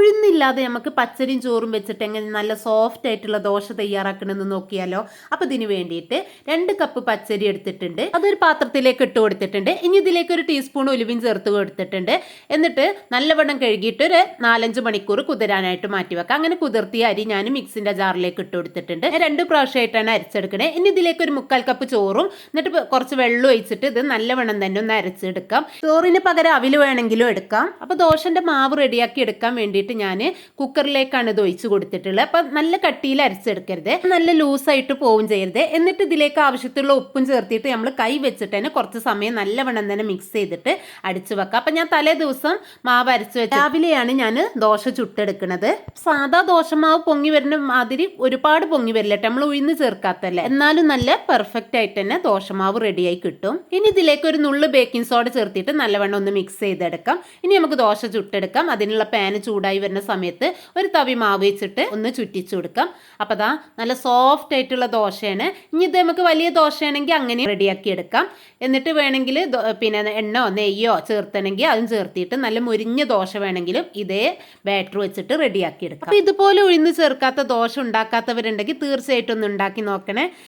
ഉഴുന്നില്ലാതെ നമുക്ക് പച്ചരിയും ചോറും വെച്ചിട്ട് എങ്ങനെ നല്ല സോഫ്റ്റ് ആയിട്ടുള്ള ദോശ തയ്യാറാക്കണമെന്ന് നോക്കിയാലോ? അപ്പോൾ ഇതിന് വേണ്ടിയിട്ട് രണ്ട് കപ്പ് പച്ചരി എടുത്തിട്ടുണ്ട്. അതൊരു പാത്രത്തിലേക്ക് ഇട്ട് കൊടുത്തിട്ടുണ്ട്. ഇനി ഇതിലേക്ക് ഒരു ടീസ്പൂൺ ഉലുവിൻ ചേർത്ത് കൊടുത്തിട്ടുണ്ട്. എന്നിട്ട് നല്ലവണ്ണം കഴുകിയിട്ട് ഒരു നാലഞ്ച് മണിക്കൂർ കുതിരാനായിട്ട് മാറ്റി വെക്കാം. അങ്ങനെ കുതിർത്തിയ അരി ഞാൻ മിക്സിന്റെ ജാറിലേക്ക് ഇട്ട് കൊടുത്തിട്ടുണ്ട്. രണ്ട് പ്രാവശ്യമായിട്ടാണ് അരച്ചെടുക്കണേ. ഇനി ഇതിലേക്ക് ഒരു മുക്കാൽ കപ്പ് ചോറും എന്നിട്ട് കുറച്ച് വെള്ളം ഒഴിച്ചിട്ട് ഇത് നല്ലവണ്ണം തന്നെ ഒന്ന് അരച്ചെടുക്കാം. ചോറിന് പകരം അവിൽ വേണമെങ്കിലും എടുക്കാം. അപ്പൊ ദോശന്റെ മാവ് റെഡിയാക്കി എടുക്കാൻ വേണ്ടിയിട്ട് ഞാൻ കുക്കറിലേക്കാണ് ഇത് ഒഴിച്ചു കൊടുത്തിട്ടുള്ളത്. അപ്പം നല്ല കട്ടിയിൽ അരച്ചെടുക്കരുത്. നല്ല ലൂസായിട്ട് പോവും ചെയ്യരുത്. എന്നിട്ട് ഇതിലേക്ക് ആവശ്യത്തിലുള്ള ഉപ്പും ചേർത്തിട്ട് നമ്മൾ കൈ വെച്ചിട്ട് തന്നെ കുറച്ച് സമയം നല്ലവണ്ണം തന്നെ മിക്സ് ചെയ്തിട്ട് അടിച്ചു വെക്കുക അപ്പം ഞാൻ തലേ ദിവസം മാവ് അരച്ച് വെച്ച് രാവിലെയാണ് ഞാൻ ദോശ ചുട്ടെടുക്കുന്നത് സാധാ ദോശമാവ് പൊങ്ങി വരുന്ന മാതിരി ഒരുപാട് പൊങ്ങി വരില്ലട്ടെ നമ്മൾ ഉഴുന്ന് ചേർക്കാത്തല്ലേ. എന്നാലും നല്ല പെർഫെക്റ്റ് ആയിട്ട് തന്നെ ദോശമാവ് റെഡിയായി കിട്ടും. ഇനി ഇതിലേക്ക് ഒരു നുള്ള് ബേക്കിംഗ് സോഡ ചേർത്തിട്ട് നല്ലവണ്ണം ഒന്ന് മിക്സ് ചെയ്തെടുക്കാം. ഇനി നമുക്ക് ദോശ ചുട്ടെടുക്കാം. അതിനുള്ള പാന് ചൂടായി വരുന്ന സമയത്ത് ഒരു തവി മാവ് വെച്ചിട്ട് ഒന്ന് ചുറ്റിച്ചു കൊടുക്കാം. അപ്പോൾ ദാ നല്ല സോഫ്റ്റ് ആയിട്ടുള്ള ദോശയാണ്. ഇനി ഇത് നമുക്ക് വലിയ ദോശയാണെങ്കിൽ അങ്ങനെ റെഡിയാക്കി എടുക്കാം. എന്നിട്ട് വേണമെങ്കിൽ പിന്നെ എണ്ണോ നെയ്യോ ചേർത്തണമെങ്കിൽ അതും ചേർത്തിട്ട് നല്ല മുരിഞ്ഞ ദോശ വേണമെങ്കിലും ഇതേ ബാറ്റർ വെച്ചിട്ട് റെഡിയാക്കി എടുക്കാം. അപ്പോൾ ഇതുപോലെ ഉഴുന്ന് ചേർക്കാത്ത ദോശ ഉണ്ടാക്കാത്തവരുണ്ടെങ്കിൽ തീർച്ചയായിട്ടും ഒന്ന് ഉണ്ടാക്കി നോക്കണേ.